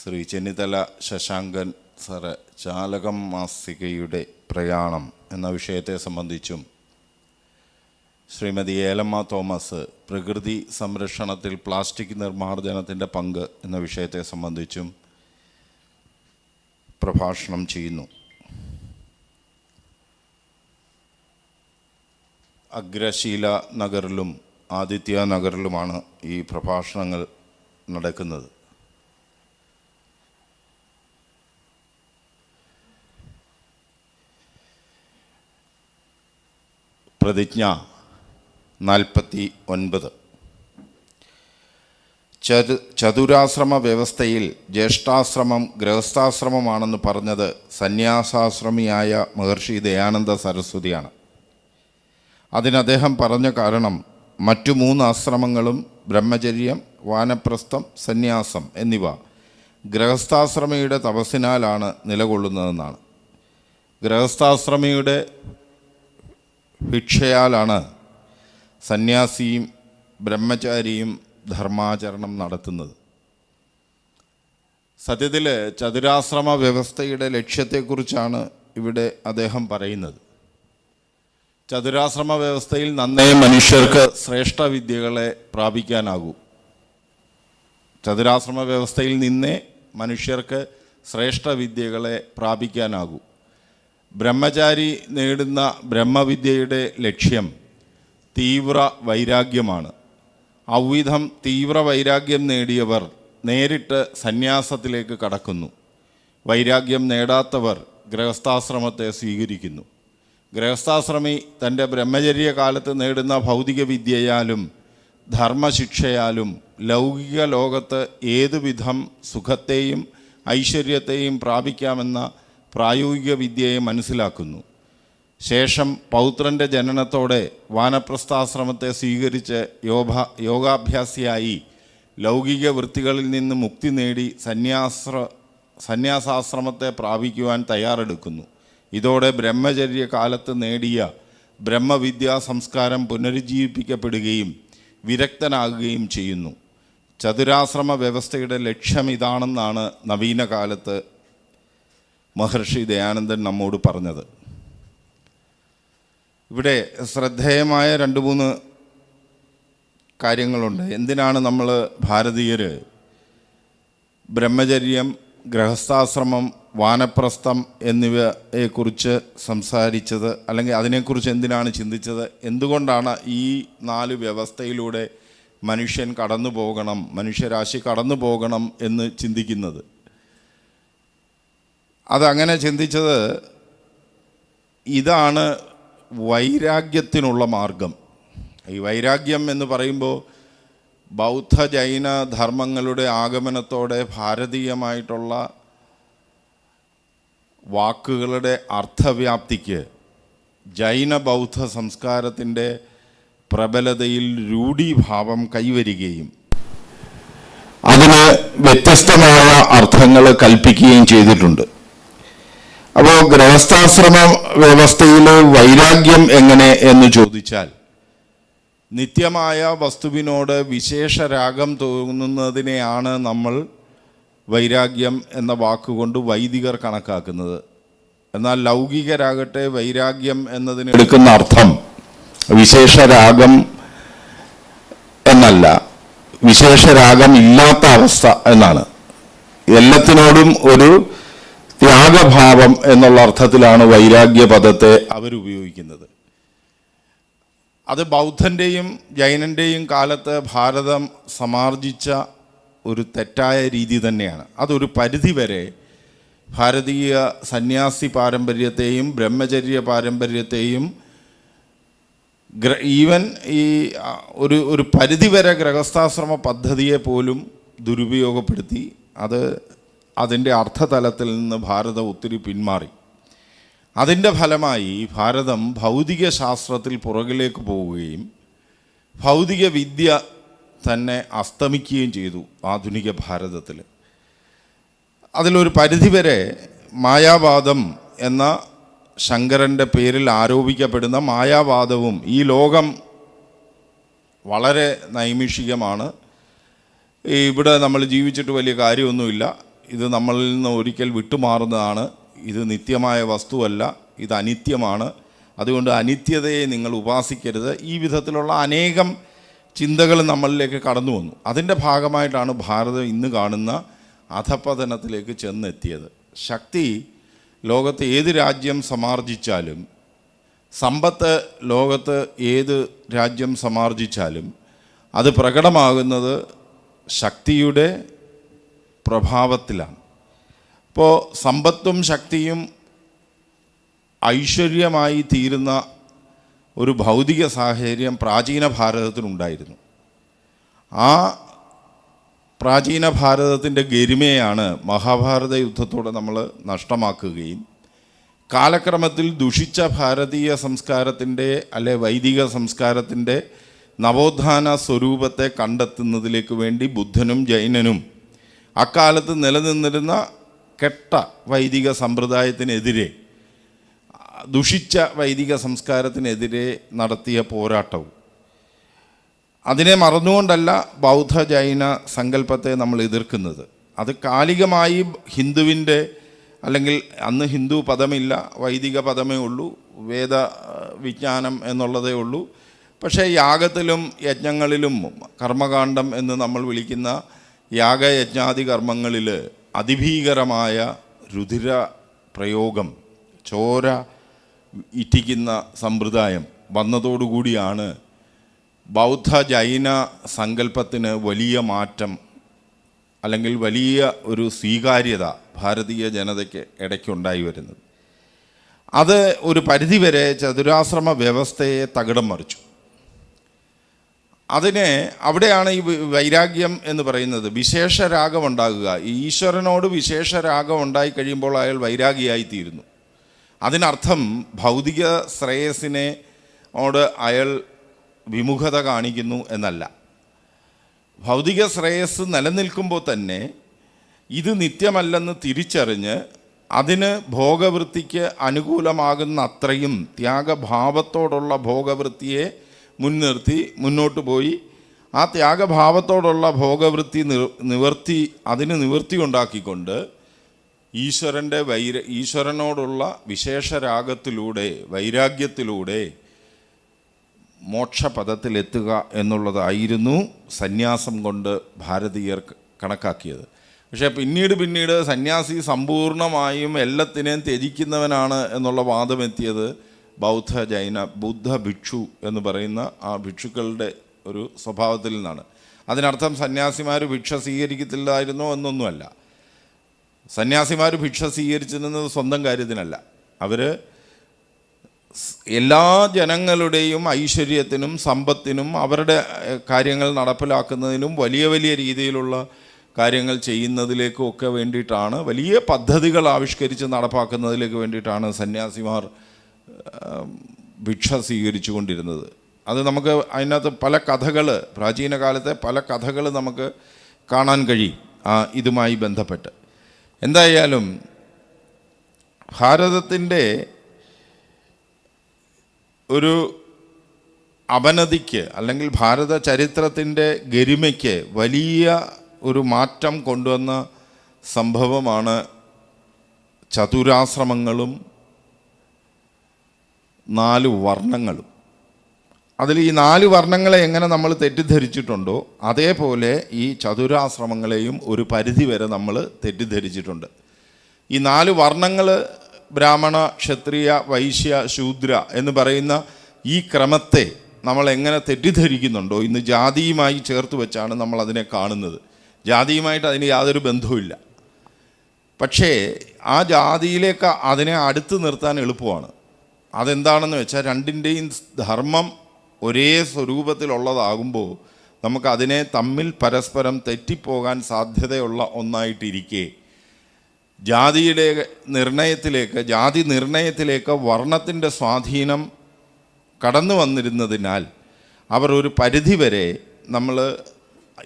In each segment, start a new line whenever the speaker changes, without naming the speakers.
Shri Chennithala Shashankan sir ചാലകം മാസികയുടെ പ്രയാണം എന്ന വിഷയത്തെ സംബന്ധിച്ചും ശ്രീമതി ഏലമ്മ തോമസ് പ്രകൃതി സംരക്ഷണത്തിൽ പ്ലാസ്റ്റിക് നിർമ്മാർജനത്തിന്റെ പങ്ക് എന്ന വിഷയത്തെ സംബന്ധിച്ചും പ്രഭാഷണം ചെയ്യുന്നു. അഗ്രശീല നഗറിലും ആദിത്യ നഗറിലുമാണ് ഈ പ്രഭാഷണങ്ങൾ നടക്കുന്നത്. പ്രതിജ്ഞ നാൽപ്പത്തി ഒൻപത് ചതു ചതുരാശ്രമ വ്യവസ്ഥയിൽ ജ്യേഷ്ഠാശ്രമം ഗൃഹസ്ഥാശ്രമമാണെന്ന് പറഞ്ഞത് സന്യാസാശ്രമിയായ മഹർഷി ദയാനന്ദ സരസ്വതിയാണ്. അതിന് അദ്ദേഹം പറഞ്ഞ കാരണം മറ്റു മൂന്ന് ആശ്രമങ്ങളും ബ്രഹ്മചര്യം വാനപ്രസ്ഥം സന്യാസം എന്നിവ ഗൃഹസ്ഥാശ്രമിയുടെ തപസ്സിനാലാണ് നിലകൊള്ളുന്നതെന്നാണ്. ഗൃഹസ്ഥാശ്രമിയുടെ ഭിക്ഷയാലാണ് സന്യാസിയും ബ്രഹ്മചാരിയും ധർമാചരണം നടത്തുന്നത്. സത്യത്തിൽ ചതുരാശ്രമ വ്യവസ്ഥയുടെ ലക്ഷ്യത്തെക്കുറിച്ചാണ് ഇവിടെ അദ്ദേഹം പറയുന്നത്. ചതുരാശ്രമ വ്യവസ്ഥയിൽ നന്നേ മനുഷ്യർക്ക് ശ്രേഷ്ഠ വിദ്യകളെ പ്രാപിക്കാനാകൂ. ചതുരാശ്രമ വ്യവസ്ഥയിൽ നിന്നേ മനുഷ്യർക്ക് ശ്രേഷ്ഠ വിദ്യകളെ പ്രാപിക്കാനാകൂ. ബ്രഹ്മചാരി നേടുന്ന ബ്രഹ്മവിദ്യയുടെ ലക്ഷ്യം തീവ്ര വൈരാഗ്യമാണ്. ഔവിധം തീവ്ര വൈരാഗ്യം നേടിയവർ നേരിട്ട് സന്യാസത്തിലേക്ക് കടക്കുന്നു. വൈരാഗ്യം നേടാത്തവർ ഗൃഹസ്ഥാശ്രമത്തെ സ്വീകരിക്കുന്നു. ഗൃഹസ്ഥാശ്രമി തന്റെ ബ്രഹ്മചര്യ കാലത്ത് നേടുന്ന ഭൗതിക വിദ്യയാലും ധർമ്മശിക്ഷയാലും ലൗകിക ലോകത്ത് ഏതുവിധം സുഖത്തെയും ഐശ്വര്യത്തെയും പ്രാപിക്കാമെന്ന പ്രായോഗിക വിദ്യയെ മനസ്സിലാക്കുന്നു. ശേഷം പൗത്രന്റെ ജനനത്തോടെ വാനപ്രസ്ഥാശ്രമത്തെ സ്വീകരിച്ച് യോഗ യോഗാഭ്യാസിയായി ലൗകിക വൃത്തികളിൽ നിന്ന് മുക്തി നേടി സന്യാസ്ര സന്യാസാശ്രമത്തെ പ്രാപിക്കുവാൻ തയ്യാറെടുക്കുന്നു. ഇതോടെ ബ്രഹ്മചര്യ കാലത്ത് നേടിയ ബ്രഹ്മവിദ്യാ സംസ്കാരം പുനരുജ്ജീവിപ്പിക്കപ്പെടുകയും വിരക്തനാകുകയും ചെയ്യുന്നു. ചതുരാശ്രമ വ്യവസ്ഥയുടെ ലക്ഷ്യം ഇതാണെന്നാണ് നവീന കാലത്ത് മഹർഷി ദയാനന്ദൻ നമ്മോട് പറഞ്ഞത്. ഇവിടെ ശ്രദ്ധേയമായ രണ്ട് മൂന്ന് കാര്യങ്ങളുണ്ട്. എന്തിനാണ് നമ്മൾ ഭാരതീയർ ബ്രഹ്മചര്യം ഗൃഹസ്ഥാശ്രമം വാനപ്രസ്ഥം എന്നിവയെക്കുറിച്ച് സംസാരിച്ചത് അല്ലെങ്കിൽ അതിനെക്കുറിച്ച് എന്തിനാണ് ചിന്തിച്ചത് എന്തുകൊണ്ടാണ് ഈ നാല് വ്യവസ്ഥയിലൂടെ മനുഷ്യൻ കടന്നു പോകണം മനുഷ്യരാശി കടന്നു പോകണം എന്ന് ചിന്തിക്കുന്നത്? അതങ്ങനെ ചിന്തിച്ചത് ഇതാണ് വൈരാഗ്യത്തിനുള്ള മാർഗം. ഈ വൈരാഗ്യം എന്ന് പറയുമ്പോൾ ബൗദ്ധ ജൈന ധർമ്മങ്ങളുടെ ആഗമനത്തോടെ ഭാരതീയമായിട്ടുള്ള വാക്കുകളുടെ അർത്ഥവ്യാപ്തിക്ക് ജൈന ബൗദ്ധ സംസ്കാരത്തിന്റെ പ്രബലതയിൽ രൂഢീഭാവം കൈവരികയും അതിന് വ്യത്യസ്തമായ അർത്ഥങ്ങൾ കൽപ്പിക്കുകയും ചെയ്തിട്ടുണ്ട്. ഗൃഹസ്ഥാശ്രമ വ്യവസ്ഥയിൽ വൈരാഗ്യം എങ്ങനെ എന്ന് ചോദിച്ചാൽ നിത്യമായ വസ്തുവിനോട് വിശേഷ രാഗം തോന്നുന്നതിനെയാണ് നമ്മൾ വൈരാഗ്യം എന്ന വാക്കുകൊണ്ട് വൈദികർ കണക്കാക്കുന്നത്. എന്നാൽ ലൗകികരാകട്ടെ വൈരാഗ്യം എന്നതിന് എടുക്കുന്ന അർത്ഥം വിശേഷ രാഗം എന്നല്ല. വിശേഷ രാഗം ഇല്ലാത്ത അവസ്ഥ എന്നാണ്. എല്ലാത്തിനോടും ഒരു ത്യാഗഭാവം എന്നുള്ള അർത്ഥത്തിലാണ് വൈരാഗ്യ പദത്തെ അവരുപയോഗിക്കുന്നത്. അത് ബൗദ്ധന്റെയും ജൈനന്റെയും കാലത്ത് ഭാരതം സമാർജിച്ച ഒരു തെറ്റായ രീതി തന്നെയാണ്. അതൊരു പരിധിവരെ ഭാരതീയ സന്യാസി പാരമ്പര്യത്തെയും ബ്രഹ്മചര്യ പാരമ്പര്യത്തെയും ഈവൻ ഈ ഒരു ഒരു പരിധിവരെ ഗ്രഹസ്ഥാശ്രമ പദ്ധതിയെ പോലും ദുരുപയോഗപ്പെടുത്തി. അത് അതിന്റെ അർത്ഥതലത്തിൽ നിന്ന് ഭാരതം ഒത്തിരി പിന്മാറി. അതിന്റെ ഫലമായി ഭാരതം ഭൗതിക ശാസ്ത്രത്തിൽ പുറകിലേക്ക് പോവുകയും ഭൗതിക വിദ്യ തന്നെ അസ്തമിക്കുകയും ചെയ്തു ആധുനിക ഭാരതത്തിൽ. അതിലൊരു പരിധിവരെ മായാവാദം എന്ന ശങ്കരന്റെ പേരിൽ ആരോപിക്കപ്പെടുന്ന മായാവാദവും ഈ ലോകം വളരെ നൈമിഷികമാണ്. ഇവിടെ നമ്മൾ ജീവിച്ചിട്ട് വലിയ കാര്യമൊന്നുമില്ല. ഇത് നമ്മളിൽ നിന്ന് ഒരിക്കൽ വിട്ടുമാറുന്നതാണ്. ഇത് നിത്യമായ വസ്തുവല്ല ഇത് അനിത്യമാണ്. അതുകൊണ്ട് അനിത്യതയെ നിങ്ങൾ ഉപാസിക്കരുത്. ഈ വിധത്തിലുള്ള അനേകം ചിന്തകൾ നമ്മളിലേക്ക് കടന്നു വന്നു. അതിന്റെ ഭാഗമായിട്ടാണ് ഭാരതം ഇന്ന് കാണുന്ന അധപതനത്തിലേക്ക് ചെന്നെത്തിയത്. ശക്തി ലോകത്ത് ഏത് രാജ്യം സമാർജിച്ചാലും സമ്പത്ത് ലോകത്ത് ഏത് രാജ്യം സമാർജിച്ചാലും അത് പ്രകടമാകുന്നത് ശക്തിയുടെ പ്രഭാവത്തിലാണ്. അപ്പോൾ സമ്പത്തും ശക്തിയും ഐശ്വര്യമായി തീരുന്ന ഒരു ഭൗതിക സാഹചര്യം പ്രാചീന ഭാരതത്തിനുണ്ടായിരുന്നു ആ പ്രാചീന ഭാരതത്തിന്റെ ഗരിമയാണ് മഹാഭാരത യുദ്ധത്തോടെ നമ്മൾ നഷ്ടമാക്കുകയും കാലക്രമത്തിൽ ദുഷിച്ച ഭാരതീയ സംസ്കാരത്തിന്റെ അല്ലെ വൈദിക സംസ്കാരത്തിന്റെ നവോത്ഥാന സ്വരൂപത്തെ കണ്ടെത്തുന്നതിലേക്ക് വേണ്ടി ബുദ്ധനും ജൈനനും അക്കാലത്ത് നിലനിന്നിരുന്ന കെട്ട വൈദിക സമ്പ്രദായത്തിനെതിരെ ദുഷിച്ച വൈദിക സംസ്കാരത്തിനെതിരെ നടത്തിയ പോരാട്ടവും. അതിനെ മറന്നുകൊണ്ടല്ല ബൗദ്ധ ജൈന സങ്കല്പത്തെ നമ്മൾ എതിർക്കുന്നത്. അത് കാലികമായി ഹിന്ദുവിന്റെ അല്ലെങ്കിൽ അന്ന് ഹിന്ദു പദമില്ല വൈദിക പദമേ ഉള്ളൂ വേദ വിജ്ഞാനം എന്നുള്ളതേ ഉള്ളൂ. പക്ഷേ യാഗത്തിലും യജ്ഞങ്ങളിലും കർമ്മകാണ്ഡം എന്ന് നമ്മൾ വിളിക്കുന്ന യാഗയജ്ഞാദി കർമ്മങ്ങളിൽ അതിഭീകരമായ രുധിര പ്രയോഗം ചോര ഇറ്റിക്കുന്ന സമ്പ്രദായം വന്നതോടുകൂടിയാണ് ബൗദ്ധ ജൈന സങ്കല്പത്തിന് വലിയ മാറ്റം അല്ലെങ്കിൽ വലിയ ഒരു സ്വീകാര്യത ഭാരതീയ ജനതയ്ക്ക് ഇടയ്ക്കുണ്ടായി വരുന്നത്. അത് ഒരു പരിധിവരെ ചതുരാശ്രമ വ്യവസ്ഥയെ തകിടം മറിച്ചു. അതിനെ അവിടെയാണ് ഈ വൈരാഗ്യം എന്ന് പറയുന്നത്. വിശേഷ രാഗം ഉണ്ടാകുക ഈശ്വരനോട് വിശേഷ രാഗം ഉണ്ടായി കഴിയുമ്പോൾ അയാൾ വൈരാഗിയായി തീരുന്നു അതിനർത്ഥം ഭൗതിക ശ്രേയസിനെ ഓട് അയാൾ വിമുഖത കാണിക്കുന്നു എന്നല്ല. ഭൗതിക ശ്രേയസ് നിലനിൽക്കുമ്പോൾ തന്നെ ഇത് നിത്യമല്ലെന്ന് തിരിച്ചറിഞ്ഞ് അതിന് ഭോഗവൃത്തിക്ക് അനുകൂലമാകുന്ന അത്രയും ത്യാഗഭാവത്തോടുള്ള ഭോഗവൃത്തിയെ മുൻനിർത്തി മുന്നോട്ട് പോയി. ആ ത്യാഗഭാവത്തോടുള്ള ഭോഗവൃത്തി നിവർത്തി അതിന് നിവൃത്തി ഉണ്ടാക്കിക്കൊണ്ട് ഈശ്വരന്റെ വൈര ഈശ്വരനോടുള്ള വിശേഷ രാഗത്തിലൂടെ വൈരാഗ്യത്തിലൂടെ മോക്ഷപഥത്തിലെത്തുക എന്നുള്ളതായിരുന്നു സന്യാസം കൊണ്ട് ഭാരതീയർ കണക്കാക്കിയത്. പക്ഷേ പിന്നീട് പിന്നീട് സന്യാസി സമ്പൂർണമായും എല്ലാത്തിനെയും ത്യജിക്കുന്നവനാണ് എന്നുള്ള വാദമെത്തിയത് ബൗദ്ധ ജൈന ബുദ്ധ ഭിക്ഷു എന്ന് പറയുന്ന ആ ഭിക്ഷുക്കളുടെ ഒരു സ്വഭാവത്തിൽ നിന്നാണ്. അതിനർത്ഥം സന്യാസിമാർ ഭിക്ഷ സ്വീകരിക്കത്തില്ലായിരുന്നോ എന്നൊന്നുമല്ല. സന്യാസിമാർ ഭിക്ഷ സ്വീകരിച്ചിരുന്നത് സ്വന്തം കാര്യത്തിനല്ല. അവർ എല്ലാ ജനങ്ങളുടെയും ഐശ്വര്യത്തിനും സമ്പത്തിനും അവരുടെ കാര്യങ്ങൾ നടപ്പിലാക്കുന്നതിനും വലിയ വലിയ രീതിയിലുള്ള കാര്യങ്ങൾ ചെയ്യുന്നതിലേക്കും ഒക്കെ വേണ്ടിയിട്ടാണ് വലിയ പദ്ധതികൾ ആവിഷ്കരിച്ച് നടപ്പാക്കുന്നതിലേക്ക് വേണ്ടിയിട്ടാണ് സന്യാസിമാർ ഭിക്ഷ സ്വീകരിച്ചു കൊണ്ടിരുന്നത് അത് നമുക്ക് അതിനകത്ത് പല കഥകൾ പ്രാചീന കാലത്തെ പല കഥകൾ നമുക്ക് കാണാൻ കഴിയും ഇതുമായി ബന്ധപ്പെട്ട്. എന്തായാലും ഭാരതത്തിന്റെ ഒരു അപനതിക്ക് അല്ലെങ്കിൽ ഭാരത ചരിത്രത്തിന്റെ ഗരിമയ്ക്ക് വലിയ ഒരു മാറ്റം കൊണ്ടുവന്ന സംഭവമാണ് ചതുരാശ്രമങ്ങളും നാല് വർണങ്ങളും. അതിൽ ഈ നാല് വർണങ്ങളെ എങ്ങനെ നമ്മൾ തെറ്റിദ്ധരിച്ചിട്ടുണ്ടോ അതേപോലെ ഈ ചതുരാശ്രമങ്ങളെയും ഒരു പരിധിവരെ നമ്മൾ തെറ്റിദ്ധരിച്ചിട്ടുണ്ട്. ഈ നാല് വർണങ്ങൾ ബ്രാഹ്മണ ക്ഷത്രിയ വൈശ്യ ശൂദ്ര എന്ന് പറയുന്ന ഈ ക്രമത്തെ നമ്മൾ എങ്ങനെ തെറ്റിദ്ധരിക്കുന്നുണ്ടോ ഇന്ന് ജാതിയുമായി ചേർത്ത് വെച്ചാണ് നമ്മൾ അതിനെ കാണുന്നത്. ജാതിയുമായിട്ട് അതിന് യാതൊരു ബന്ധവുമില്ല. പക്ഷേ ആ ജാതിയിലേക്ക് അതിനെ അടുത്ത് നിർത്താൻ എളുപ്പമാണ്. അതെന്താണെന്ന് വെച്ചാൽ രണ്ടിന്റെയും ധർമ്മം ഒരേ സ്വരൂപത്തിലുള്ളതാകുമ്പോൾ നമുക്ക് അതിനെ തമ്മിൽ പരസ്പരം തെറ്റിപ്പോകാൻ സാധ്യതയുള്ള ഒന്നായിട്ടിരിക്കെ. ജാതിയുടെ നിർണയത്തിലേക്ക് ജാതി നിർണയത്തിലേക്ക് വർണത്തിന്റെ സ്വാധീനം കടന്നു വന്നിരുന്നതിനാൽ അവർ ഒരു പരിധിവരെ നമ്മൾ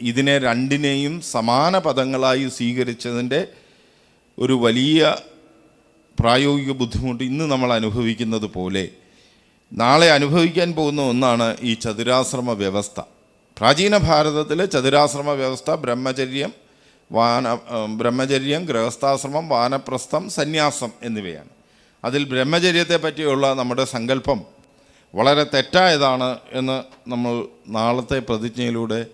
ഇതിനെ രണ്ടിനെയും സമാന പദങ്ങളായി സ്വീകരിച്ചതിന്റെ ഒരു വലിയ പ്രായോഗിക ബുദ്ധിമുട്ട് ഇന്ന് നമ്മൾ അനുഭവിക്കുന്നത് പോലെ നാളെ അനുഭവിക്കാൻ പോകുന്ന ഒന്നാണ് ഈ ചതുരാശ്രമ വ്യവസ്ഥ. പ്രാചീന ഭാരതത്തിലെ ചതുരാശ്രമ വ്യവസ്ഥ ബ്രഹ്മചര്യം വാന ബ്രഹ്മചര്യം ഗൃഹസ്ഥാശ്രമം വാനപ്രസ്ഥം സന്യാസം എന്നിവയാണ്. അതിൽ ബ്രഹ്മചര്യത്തെ പറ്റിയുള്ള നമ്മുടെ സങ്കല്പം വളരെ തെറ്റായതാണ് എന്ന് നമ്മൾ നാളത്തെ പ്രതിജ്ഞയിലൂടെ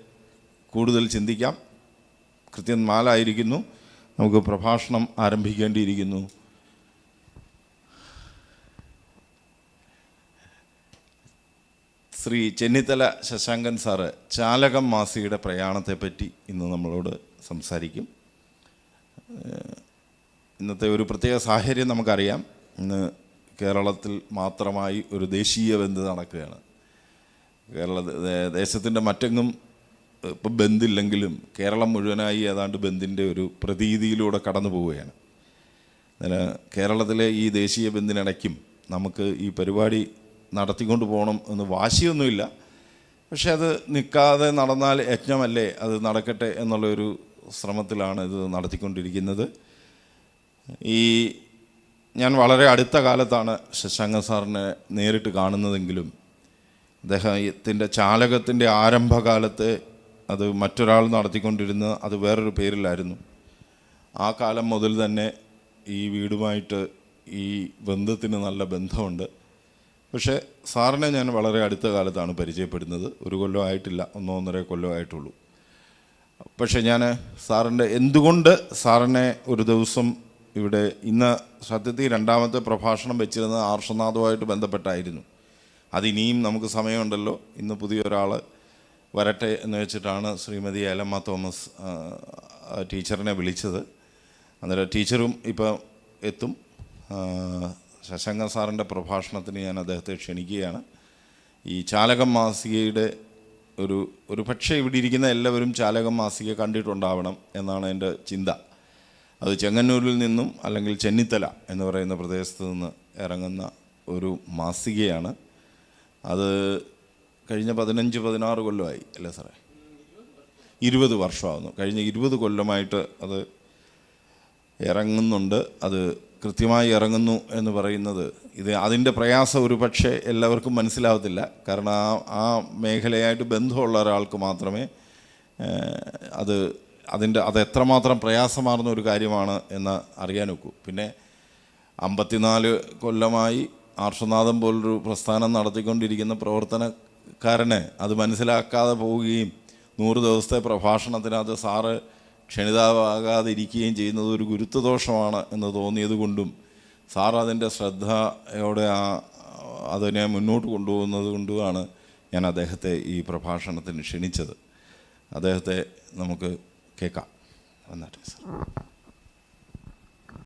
കൂടുതൽ ചിന്തിക്കാം. കൃത്യം നാലായിരിക്കുന്നു നമുക്ക് പ്രഭാഷണം ആരംഭിക്കേണ്ടിയിരിക്കുന്നു. ശ്രീ ചെന്നിത്തല ശശാങ്കൻ സാറ് ചാലകം മാസിയുടെ പ്രയാണത്തെപ്പറ്റി ഇന്ന് നമ്മളോട് സംസാരിക്കും. ഇന്നത്തെ ഒരു പ്രത്യേക സാഹചര്യം നമുക്കറിയാം. ഇന്ന് കേരളത്തിൽ മാത്രമായി ഒരു ദേശീയ ബന്ദ് നടക്കുകയാണ്. കേരള ദേശത്തിന്റെ മറ്റെങ്ങും ഇപ്പം ബന്ദില്ലെങ്കിലും കേരളം മുഴുവനായി ഏതാണ്ട് ബന്ദിന്റെ ഒരു പ്രതീതിയിലൂടെ കടന്നു പോവുകയാണ്. കേരളത്തിലെ ഈ ദേശീയ ബന്ദിനിടയ്ക്കും നമുക്ക് ഈ പരിപാടി നടത്തിക്കൊണ്ട് പോകണം എന്ന് വാശിയൊന്നുമില്ല. പക്ഷേ അത് നിൽക്കാതെ നടന്നാൽ യജ്ഞമല്ലേ അത് നടക്കട്ടെ എന്നുള്ളൊരു ശ്രമത്തിലാണ് ഇത് നടത്തിക്കൊണ്ടിരിക്കുന്നത്. ഈ ഞാൻ വളരെ അടുത്ത കാലത്താണ് ശശാങ്ക സാറിനെ നേരിട്ട് കാണുന്നതെങ്കിലും അദ്ദേഹത്തിന്റെ ചാലകത്തിന്റെ ആരംഭകാലത്ത് അത് മറ്റൊരാൾ നടത്തിക്കൊണ്ടിരുന്ന അത് വേറൊരു പേരിലായിരുന്നു. ആ കാലം മുതൽ തന്നെ ഈ വീടുമായിട്ട് ഈ ബന്ധത്തിന് നല്ല ബന്ധമുണ്ട്. പക്ഷേ സാറിനെ ഞാൻ വളരെ അടുത്ത കാലത്താണ് പരിചയപ്പെടുന്നത്. ഒരു കൊല്ലം ആയിട്ടില്ല. ഒന്നോ ഒന്നര കൊല്ലം ആയിട്ടുള്ളൂ. പക്ഷേ ഞാൻ സാറിന്റെ എന്തുകൊണ്ട് സാറിനെ ഒരു ദിവസം ഇവിടെ ഇന്ന് സത്യത്തിൽ രണ്ടാമത്തെ പ്രഭാഷണം വെച്ചിരുന്നത് ആർഷനാഥുമായിട്ട് ബന്ധപ്പെട്ടായിരുന്നു. അതിനിയും നമുക്ക് സമയമുണ്ടല്ലോ. ഇന്ന് പുതിയ ഒരാൾ വരട്ടെ എന്ന് വെച്ചിട്ടാണ് ശ്രീമതി ഏലമ്മ തോമസ് ടീച്ചറിനെ വിളിച്ചത്. അന്നേരം ടീച്ചറും ഇപ്പം എത്തും. ശശാങ്കർ സാറിന്റെ പ്രഭാഷണത്തിന് ഞാൻ അദ്ദേഹത്തെ ക്ഷണിക്കുകയാണ്. ഈ ചാലകം മാസികയുടെ ഒരു ഒരു പക്ഷേ ഇവിടെ ഇരിക്കുന്ന എല്ലാവരും ചാലകം മാസിക കണ്ടിട്ടുണ്ടാവണം എന്നാണ് എന്റെ ചിന്ത. അത് ചെങ്ങന്നൂരിൽ നിന്നും അല്ലെങ്കിൽ ചെന്നിത്തല എന്ന് പറയുന്ന പ്രദേശത്ത് നിന്ന് ഇറങ്ങുന്ന ഒരു മാസികയാണ്. അത് കഴിഞ്ഞ പതിനഞ്ച് പതിനാറ് കൊല്ലമായി അല്ലേ സാറേ? ഇരുപത് വർഷമാകുന്നു കഴിഞ്ഞ ഇരുപത് കൊല്ലമായിട്ട് അത് ഇറങ്ങുന്നുണ്ട്. അത് കൃത്യമായി ഇറങ്ങുന്നു എന്ന് പറയുന്നത് ഇത് അതിന്റെ പ്രയാസം ഒരു പക്ഷേ എല്ലാവർക്കും മനസ്സിലാവത്തില്ല. കാരണം ആ ആ മേഖലയായിട്ട് ബന്ധമുള്ള ഒരാൾക്ക് മാത്രമേ അത് അതിന്റെ അത് എത്രമാത്രം പ്രയാസമാർന്ന ഒരു കാര്യമാണ് എന്ന് അറിയാൻ ഒക്കൂ. പിന്നെ അമ്പത്തിനാല് കൊല്ലമായി ആർഷനാഥം പോലൊരു പ്രസ്ഥാനം നടത്തിക്കൊണ്ടിരിക്കുന്ന പ്രവർത്തനക്കാരന് അത് മനസ്സിലാക്കാതെ പോവുകയും നൂറ് ദിവസത്തെ പ്രഭാഷണത്തിനകത്ത് സാറ് ക്ഷണിതാവാകാതിരിക്കുകയും ചെയ്യുന്നത് ഒരു ഗുരുത്വദോഷമാണ് എന്ന് തോന്നിയത് കൊണ്ടും സാർ അതിന്റെ ശ്രദ്ധയോടെ ആ അതിനെ മുന്നോട്ട് കൊണ്ടുപോകുന്നത് കൊണ്ടുമാണ് ഞാൻ അദ്ദേഹത്തെ ഈ പ്രഭാഷണത്തിന് ക്ഷണിച്ചത്. അദ്ദേഹത്തെ നമുക്ക് കേൾക്കാം. വന്നാട്ടെ സാർ.